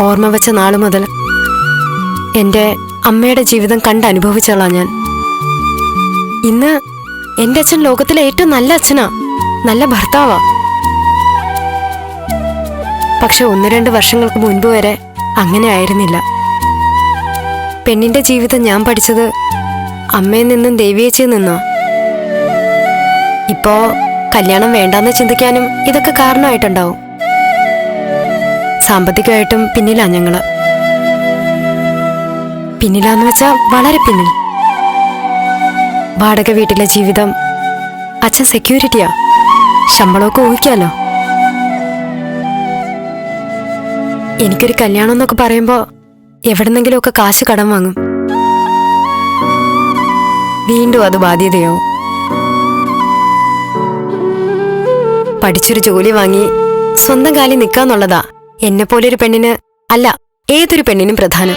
ഓർമ്മ വെച്ച നാളു മുതൽ എന്റെ അമ്മയുടെ ജീവിതം കണ്ട് അനുഭവിച്ചോളാം ഞാൻ. ഇന്ന് എന്റെ അച്ഛൻ ലോകത്തിലെ ഏറ്റവും നല്ല അച്ഛനാ നല്ല ഭർത്താവാ. പക്ഷെ ഒന്ന് രണ്ട് വർഷങ്ങൾക്ക് മുൻപ് വരെ അങ്ങനെ ആയിരുന്നില്ല. പെണ്ണിന്റെ ജീവിതം ഞാൻ പഠിച്ചത് അമ്മയിൽ നിന്നും ദേവിയച്ചിൽ നിന്നോ. ഇപ്പോ കല്യാണം വേണ്ടാന്ന് ചിന്തിക്കാനും ഇതൊക്കെ കാരണമായിട്ടുണ്ടാവും. സാമ്പത്തികമായിട്ടും പിന്നിലാ ഞങ്ങൾ. പിന്നിലാന്ന് വെച്ചാ വളരെ പിന്നിൽ. വാടക വീട്ടിലെ ജീവിതം അച്ഛൻ സെക്യൂരിറ്റിയാ ശമ്പളമൊക്കെ ഊഹിക്കാലോ. എനിക്കൊരു കല്യാണം എന്നൊക്കെ പറയുമ്പോ എവിടെന്നെങ്കിലുമൊക്കെ കാശ് കടം വാങ്ങും. വീണ്ടും അത് ബാധ്യതയോ പഠിച്ചൊരു ജോലി വാങ്ങി സ്വന്തം കാലിൽ നിൽക്കാന്നുള്ളതാ എന്നെ പോലൊരു പെണ്ണിന് അല്ല ഏതൊരു പെണ്ണിനും പ്രധാനം.